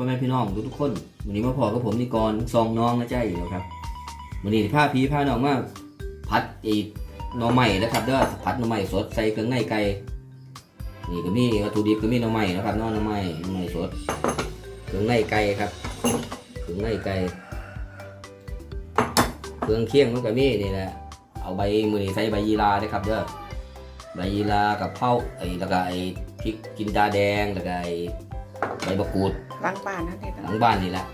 พ่อแม่พี่น้องทุกทุกๆคนวันนี้มาพอกับผมนี่ก่อนซองน้องนะจ้าอยู่แล้วครับวันนี้ผ้าพีผ้าน้องมาพัดอีหน่อใหม่นะครับเด้อพัดหน่อใหม่สดใส่เครื่องในไก่นี่ก็มีวัตถุดิบก็มีหน่อใหม่นะครับนาะหน่อใหม่หน่อใหม่สดเครื่องในไก่ครับเครื่องในไก่เครื่องเคียงมันก็มีนี่แหละเอาใบมือใส่ใบยีราเด้อครับเด้อใบยีรากับเผาไอ้แล้วก็ไอ้พริกจินดาแดงแล้วก็ไอ้ ใบมะกรูดล้างบ้านนั่นเองหลังบ้านนี่แหละ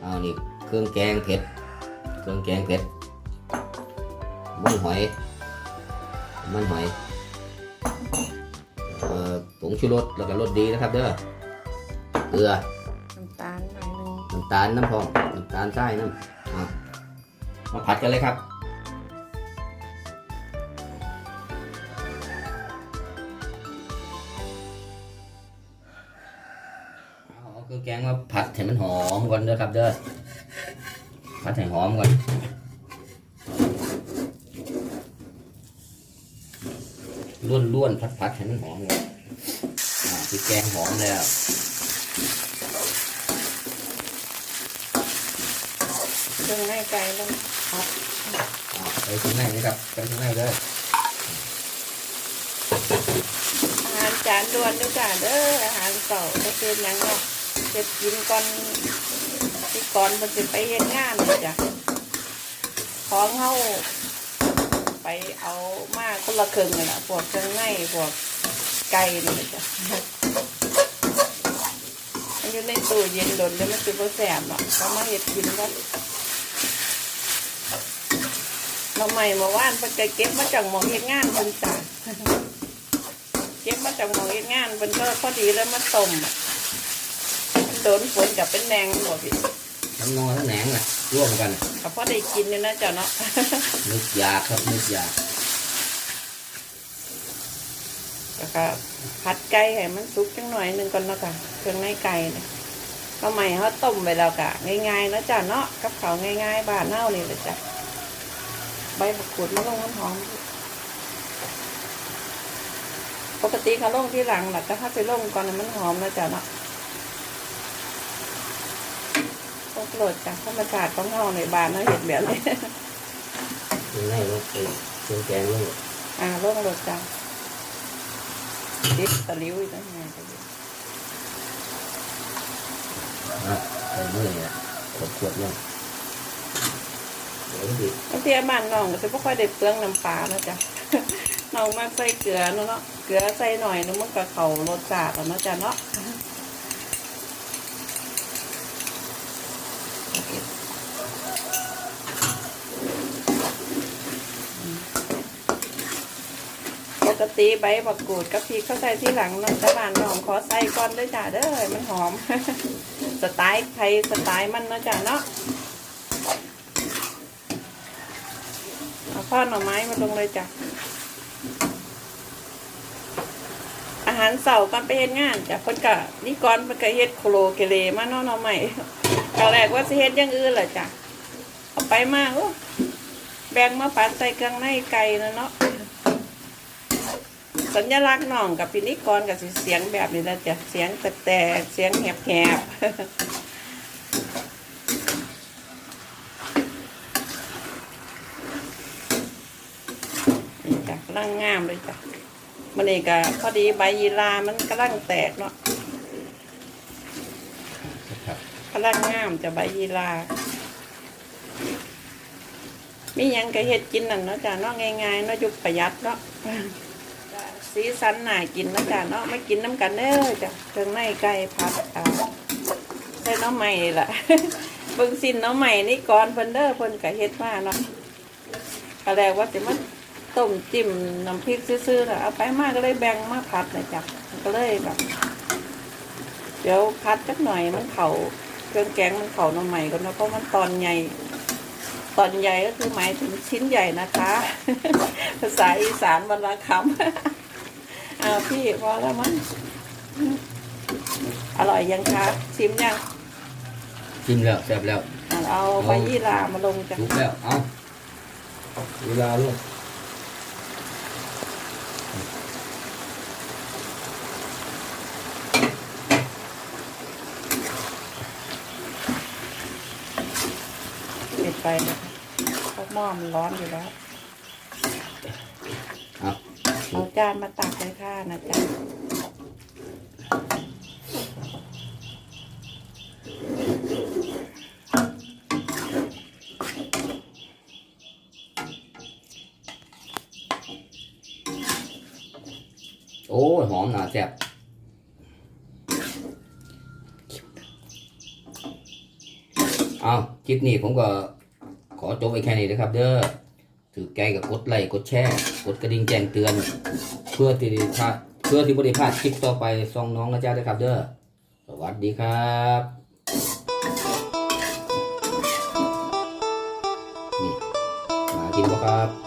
เอานี่เครื่องแกงเผ็ด เครื่องแกงเผ็ดมันหอย มันหอยเอ่อผงชูรสแล้วก็รสดีนะครับเด้อเกลือน้ำตาลหน่อยหนึงน้ำตาลน้ำพองน้ำตาลทรายน้ำเอามาผัดกันเลยครับ แกงมาผัดให้มันหอมก่อนเด้อครับเด้อผัดให้หอมก่อนล้วนล้วนๆพัดพัดๆให้มันหอมก่อนอ่าพริกแกงหอมแล้ว เครื่องในไก่ลงครับอ่าไปข้างในนะครับไปข้างในเลยอาหารจานด่วนด้วยจ้าเด้ออาหารเก่าก็คือหยังเนาะ จะกินก่อนที่ก่อนมันจะไปเฮ็ดงานเลยจ้ะของเฮาไปเอามาคนละเครึ่งเลยล่ะพวกเครื่องในพวกไก่นี่แหละจ้ะมันอยู่ในตู้เย็นโดนแล้วมันจะบ่แสบหรอกก็มาเฮ็ดกินก็เราใหม่เมื่อวานเพิ่นก็เก็บมาจากหมองเฮ็ดงานเพิ่นจ้ะเก็บมาจากหมองเฮ็ดงานเพิ่นก็พอดีแล้วมาต้ม โดนฝนกับเป็นแดงหมดพี่ทั้งงอทั้งแหนงนะร่วมกันก็พอได้กินเนี่ยนะเจ้าเนาะนึกอยากครับนึกอยากแล้วก็ผัดไก่ให้มันสุกจังหน่อยหนึงก่อนเนาะค่ะเครื่องในไก่เนี่ยเราใหม่เขาต้มไปแล้วกะง่ายๆเนาะจ้ะเนาะกับเขาวง่ายๆบ้านเน่านี่เลยจ้ะใบมะกรูดมะลงมันหอมปกติเขาลงที่หลังแหละแต่ถ้าไปลงก่อนน่ะมันหอมนะจ๊ะเนาะ ต้องโปรดจากธรรมชาติของเราในบ้านเนาะเห็ดแบบนี้เครื่องในลงไปเครื่องแกงลงอ่าลงโปรดจ้ะติดตะลิ้วอีกแล้วไงตะลิ้วนะใส่มือเนี่ยขวดขวดๆลงเดี๋ยวดิบางทีบ้านน้องก็จะไม่ค่อยได้เปลืองน้ำปลานะจ๊ะน้องมากใส่เกลือเนาะเนาะเกลือใส่หน่อยนึงมันก็เขารสชาติแล้วเนาะจ๊ะเนาะ กติใบบักกูดกับพริกเขาใส่ที่หลังนาะแต่บ้านน้องขอใส่ก่อนด้วยจ้ะเด้อมันหอม สไตล์ไทยสไตล์มันเนาะจ้ะเนาะเอาข้อหน่อไม้มาลงเลยจ้ะอาหารเสาร์ก่อนไปเฮ็ดงานจ้ะเพิ่นก็นี่ก่อนเพิ่นก็เฮ็ดโคโลเกเลมาเนาะหน่อไม้ตอนแรกว่าสิเฮ็ดอย่างอื่นแหละจ้ะเอาไปมาโอ้แบ่งมาปัดใส่เครื่องในไก่นะเนาะ สัญลักษณ์น้องกับพินิกรกับสิเสียงแบบนี้นะจ๊ะเสียงแต่แต่เสียงแหบแหบนี่จ้ะกำลังงามเลยจ้ะมันนี่ก็พอดีใบยีรามันกำลังแตกเนาะครับกำลังงามจะใบยีรามีหยังก็เฮ็ดกินนั่นเนาะจ้ะเนาะง่ายๆเนาะยุคประหยัดเนาะ สีสันหน่ากินนะจ๊ะเนาะไม่กินน้ำกันเด้อจ้ะเครื่องในไก่ผัดอ่าใส่น้ำใหม่นี่ะเบิ่งสินน้ำใหม่นี่ก่อนเพิ่นเด้อเพิ่นก็เฮ็ดมาเนาะก็แรกว่าสิมาต้มจิ้มน้ำพริกซื่อๆน่ะเอาไปมากก็เลยแบ่งมาผัดนะจ๊ะก็เลยแบบเดี๋ยวพัดจักหน่อยมันเขาเครื่องแกงมันเขาหน้ำใหม่ก่อนนะเพราะมันตอนใหญ่ ตอนใหญ่ก็คือหมายถึงชิ้นใหญ่นะคะ ภาษาอีสานบรรลาคำ เอาพี่พอแล้วมั้งอร่อยยังคะชิมยังชิมแล้วแซ่บแล้วเอาใบยี่ลามาลงจ้ะถูกแล้วเอายี่ลาลูกปิดไฟนะคะหม้อมันร้อนอยู่แล้ว เอาจานมาตักเลยค่ะนะจ๊ะโอ้หอมหนาแซ่บเอาคลิปนี้ผมก็ขอจบไว้แค่นี้นะครับ เด้อ ถือใจกับกดไลค์กดแชร์กดกระดิ่งแจ้งเตือน เพื่อที่พลาเพื่อที่บริพาดคลิปต่อไปซองน้องนะจ๊ะด้วยครับเด้อสวัสดีครับนี่มากินบ่ครับ